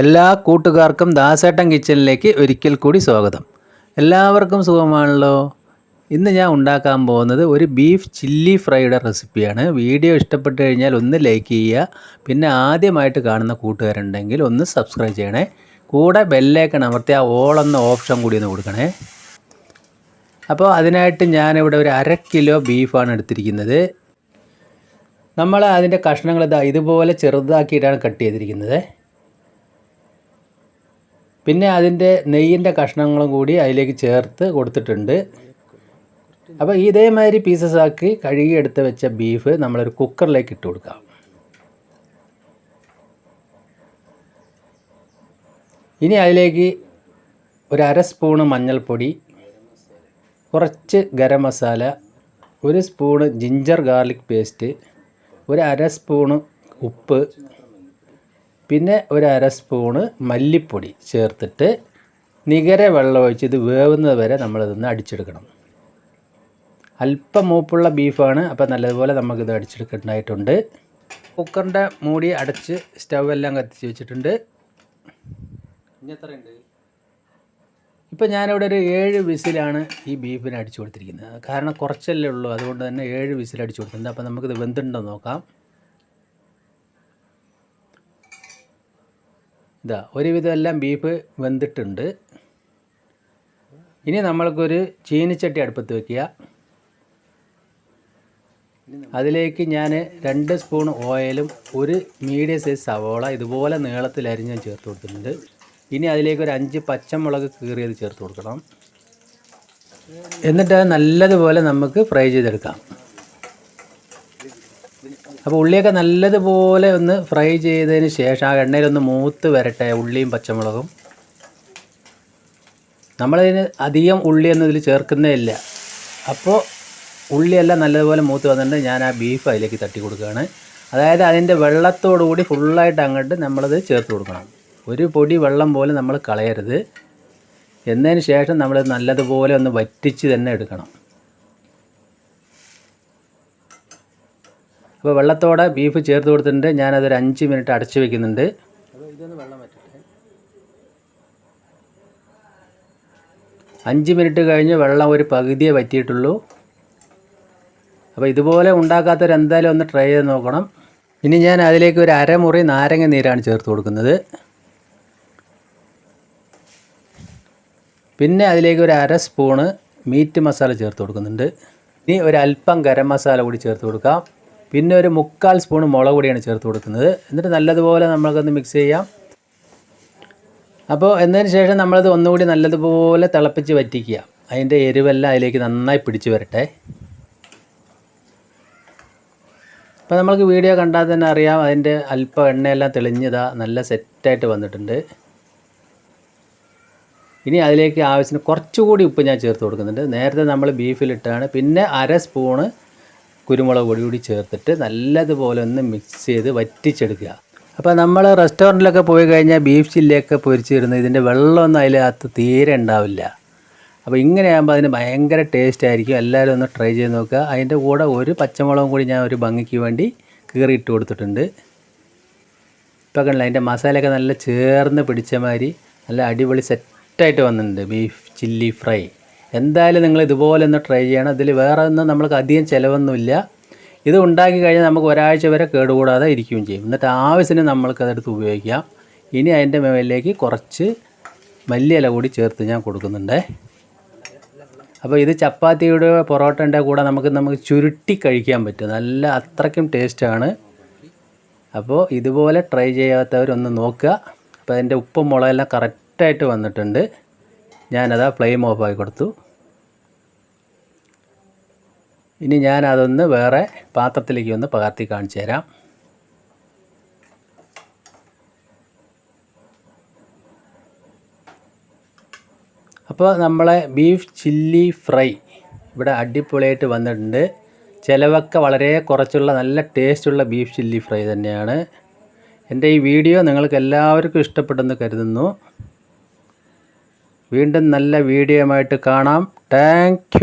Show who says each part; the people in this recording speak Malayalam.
Speaker 1: എല്ലാ കൂട്ടുകാർക്കും ദാസേട്ടൻ കിച്ചണിലേക്ക് ഒരിക്കൽ കൂടി സ്വാഗതം. എല്ലാവർക്കും സുഖമാണല്ലോ? ഇന്ന് ഞാൻ ഉണ്ടാക്കാൻ പോകുന്നത് ഒരു ബീഫ് ചില്ലി ഫ്രൈയുടെ റെസിപ്പിയാണ്. വീഡിയോ ഇഷ്ടപ്പെട്ട് കഴിഞ്ഞാൽ ഒന്ന് ലൈക്ക് ചെയ്യുക. പിന്നെ ആദ്യമായിട്ട് കാണുന്ന കൂട്ടുകാരുണ്ടെങ്കിൽ ഒന്ന് സബ്സ്ക്രൈബ് ചെയ്യണേ. കൂടെ ബെല്ലേക്കൺ അമർത്തി ആ ഓൾ എന്ന ഓപ്ഷൻ കൂടി ഒന്ന് കൊടുക്കണേ. അപ്പോൾ അതിനായിട്ട് ഞാനിവിടെ ഒരു അര കിലോ ബീഫാണ് എടുത്തിരിക്കുന്നത്. നമ്മൾ അതിന്റെ കഷ്ണങ്ങൾ ഇതാ ഇതുപോലെ ചെറുതാക്കിയിട്ടാണ് കട്ട് ചെയ്തിരിക്കുന്നത്. പിന്നെ അതിന്റെ നെയ്യിന്റെ കഷ്ണങ്ങളും കൂടി അതിലേക്ക് ചേർത്ത് കൊടുത്തിട്ടുണ്ട്. അപ്പോൾ ഇതേമാതിരി പീസസ് ആക്കി കഴുകി എടുത്ത് വെച്ച ബീഫ് നമ്മളൊരു കുക്കറിലേക്ക് ഇട്ട് കൊടുക്കാം. ഇനി അതിലേക്ക് ഒരു അര സ്പൂണ് മഞ്ഞൾപ്പൊടി കുറച്ച് ഗരം മസാല ഒരു സ്പൂണ് ജിഞ്ചർ ഗാർലിക് പേസ്റ്റ് ഒരു അര സ്പൂണ് ഉപ്പ് പിന്നെ ഒരു അര സ്പൂണ് മല്ലിപ്പൊടി ചേർത്തിട്ട് നികര വെള്ളം ഒഴിച്ച് ഇത് വേവുന്നത് വരെ നമ്മളിതൊന്ന് അടിച്ചെടുക്കണം. അല്പം മൂപ്പുള്ള ബീഫാണ് അപ്പോൾ നല്ലതുപോലെ നമുക്കിത് അടിച്ചെടുക്കേണ്ടതായിട്ടുണ്ട്. കുക്കറിന്റെ മൂടി അടച്ച് സ്റ്റവ് എല്ലാം കത്തിച്ച് വെച്ചിട്ടുണ്ട്. ഇനി എത്രയുണ്ട് ഇപ്പം ഞാനിവിടെ ഒരു ഏഴ് വിസിലാണ് ഈ ബീഫിന് അടിച്ചു കൊടുത്തിരിക്കുന്നത്. കാരണം കുറച്ചല്ലേ ഉള്ളൂ അതുകൊണ്ട് തന്നെ ഏഴ് വിസിൽ അടിച്ചു കൊടുത്തിട്ടുണ്ട്. അപ്പോൾ നമുക്കിത് വെന്തുണ്ടോ നോക്കാം. ഇതാ ഒരുവിധം എല്ലാം ബീഫ് വെന്തിട്ടുണ്ട്. ഇനി നമ്മൾക്കൊരു ചീനിച്ചട്ടി അടുപ്പത്ത് വയ്ക്കുക അതിലേക്ക് ഞാൻ രണ്ട് സ്പൂൺ ഓയിലും ഒരു മീഡിയം സൈസ് സവോള ഇതുപോലെ നീളത്തിൽ അരിഞ്ഞ് ഞാൻ ചേർത്ത് കൊടുത്തിട്ടുണ്ട്. ഇനി അതിലേക്ക് ഒരു അഞ്ച് പച്ചമുളക് കീറിയത് ചേർത്ത് കൊടുക്കണം. എന്നിട്ട് നല്ലതുപോലെ നമുക്ക് ഫ്രൈ ചെയ്തെടുക്കാം. അപ്പോൾ ഉള്ളിയൊക്കെ നല്ലതുപോലെ ഒന്ന് ഫ്രൈ ചെയ്തതിന് ശേഷം ആ എണ്ണയിലൊന്ന് മൂത്ത് വരട്ടെ ഉള്ളിയും പച്ചമുളകും. നമ്മളതിന് അധികം ഉള്ളിയൊന്നും ഇതിൽ ചേർക്കുന്നേ ഇല്ല. അപ്പോൾ ഉള്ളിയെല്ലാം നല്ലതുപോലെ മൂത്ത് വന്നിട്ട് ഞാൻ ആ ബീഫ് അതിലേക്ക് തട്ടി കൊടുക്കുകയാണ്. അതായത് അതിന്റെ വെള്ളത്തോടു കൂടി ഫുള്ളായിട്ട് അങ്ങോട്ട് നമ്മളത് ചേർത്ത് കൊടുക്കണം. ഒരു പൊടി വെള്ളം പോലെ നമ്മൾ കളയരുത്. എന്നതിന് ശേഷം നമ്മൾ നല്ലതുപോലെ ഒന്ന് വറ്റിച്ച് തന്നെ എടുക്കണം. അപ്പോൾ വെള്ളത്തോടെ ബീഫ് ചേർത്ത് കൊടുത്തിട്ടുണ്ട്. ഞാനതൊരു അഞ്ച് മിനിറ്റ് അടച്ച് വെക്കുന്നുണ്ട്. അഞ്ച് മിനിറ്റ് കഴിഞ്ഞ് വെള്ളം ഒരു പകുതിയെ പറ്റിയിട്ടുള്ളൂ അപ്പോൾ ഇതുപോലെ ഉണ്ടാക്കാത്തവർ എന്തായാലും ഒന്ന് ട്രൈ ചെയ്ത് നോക്കണം. ഇനി ഞാൻ അതിലേക്ക് ഒരു അരമുറി നാരങ്ങ നീരാണ് ചേർത്ത് കൊടുക്കുന്നത്. പിന്നെ അതിലേക്ക് ഒരു അര സ്പൂണ് മീറ്റ് മസാല ചേർത്ത് കൊടുക്കുന്നുണ്ട്. ഇനി ഒരു അല്പം ഗരം മസാല കൂടി ചേർത്ത് കൊടുക്കാം. പിന്നെ ഒരു മുക്കാൽ സ്പൂൺ മുളക് പൊടിയാണ് ചേർത്ത് കൊടുക്കുന്നത്. എന്നിട്ട് നല്ലതുപോലെ നമ്മൾക്കൊന്ന് മിക്സ് ചെയ്യാം. അപ്പോൾ എന്നതിന് ശേഷം നമ്മളത് ഒന്നുകൂടി നല്ലതുപോലെ തിളപ്പിച്ച് വറ്റിക്കുക. അതിന്റെ എരിവെല്ലാം അതിലേക്ക് നന്നായി പിടിച്ചു വരട്ടെ. അപ്പോൾ നമ്മൾക്ക് വീഡിയോ കണ്ടാൽ തന്നെ അറിയാം അതിന്റെ അല്പം എണ്ണയെല്ലാം തെളിഞ്ഞതാ നല്ല സെറ്റായിട്ട് വന്നിട്ടുണ്ട്. ഇനി അതിലേക്ക് ആവശ്യത്തിന് കുറച്ചുകൂടി ഉപ്പ് ഞാൻ ചേർത്ത് കൊടുക്കുന്നുണ്ട്. നേരത്തെ നമ്മൾ ബീഫിലിട്ടാണ് പിന്നെ അര സ്പൂണ് കുരുമുളക് പൊടി കൂടി ചേർത്തിട്ട് നല്ലതുപോലെ ഒന്ന് മിക്സ് ചെയ്ത് വറ്റിച്ചെടുക്കുക. അപ്പോൾ നമ്മൾ റെസ്റ്റോറന്റിലൊക്കെ പോയി കഴിഞ്ഞാൽ ബീഫ് ചില്ലിയൊക്കെ പൊരിച്ചിരുന്ന് ഇതിന്റെ വെള്ളമൊന്നും അതിനകത്ത് തീരെ ഉണ്ടാവില്ല. അപ്പോൾ ഇങ്ങനെയാകുമ്പോൾ അതിന് ഭയങ്കര ടേസ്റ്റ് ആയിരിക്കും. എല്ലാവരും ഒന്ന് ട്രൈ ചെയ്ത് നോക്കുക. അതിന്റെ കൂടെ ഒരു പച്ചമുളകും കൂടി ഞാൻ ഒരു ഭംഗിക്ക് വേണ്ടി കീറിയിട്ട് കൊടുത്തിട്ടുണ്ട്. ഇപ്പോൾ കണ്ടില്ല അതിന്റെ മസാലയൊക്കെ നല്ല ചേർന്ന് പിടിച്ച മാതിരി നല്ല അടിപൊളി സെറ്റായിട്ട് വന്നിട്ടുണ്ട് ബീഫ് ചില്ലി ഫ്രൈ എന്തായാലും നിങ്ങൾ ഇതുപോലെ ഒന്ന് ട്രൈ ചെയ്യണം. ഇതിൽ വേറെ ഒന്നും നമ്മൾക്ക് അധികം ചിലവൊന്നുമില്ല. ഇത് ഉണ്ടാക്കി കഴിഞ്ഞാൽ നമുക്ക് ഒരാഴ്ച വരെ കേടുകൂടാതെ ഇരിക്കുകയും ചെയ്യും. എന്നിട്ട് ആവശ്യത്തിന് നമ്മൾക്ക് അതെടുത്ത് ഉപയോഗിക്കാം. ഇനി അതിന്റെ മേലിലേക്ക് കുറച്ച് മല്ലിയില കൂടി ചേർത്ത് ഞാൻ കൊടുക്കുന്നുണ്ട്. അപ്പോൾ ഇത് ചപ്പാത്തിയുടെ പൊറോട്ടന്റെ കൂടെ നമുക്ക് നമുക്ക് ചുരുട്ടി കഴിക്കാൻ പറ്റും. നല്ല അത്രയ്ക്കും ടേസ്റ്റാണ് അപ്പോൾ ഇതുപോലെ ട്രൈ ചെയ്യാത്തവരൊന്ന് നോക്കുക. അപ്പോൾ അതിന്റെ ഉപ്പും മുളകെല്ലാം കറക്റ്റായിട്ട് വന്നിട്ടുണ്ട്. ഞാനത് ഫ്ലെയിം ഓഫ് ആക്കി കൊടുത്തു. ഇനി ഞാനതൊന്ന് വേറെ പാത്രത്തിലേക്ക് ഒന്ന് പകർത്തി കാണിച്ചു തരാം. അപ്പോൾ നമ്മളെ ബീഫ് ചില്ലി ഫ്രൈ ഇവിടെ അടിപൊളിയായിട്ട് വന്നിട്ടുണ്ട്. ചിലവൊക്കെ വളരെ കുറച്ചുള്ള നല്ല ടേസ്റ്റുള്ള ബീഫ് ചില്ലി ഫ്രൈ തന്നെയാണ്. എന്റെ ഈ വീഡിയോ നിങ്ങൾക്ക് എല്ലാവർക്കും ഇഷ്ടപ്പെട്ടെന്ന് കരുതുന്നു. വീണ്ടും നല്ല വീഡിയോയുമായിട്ട് കാണാം. താങ്ക്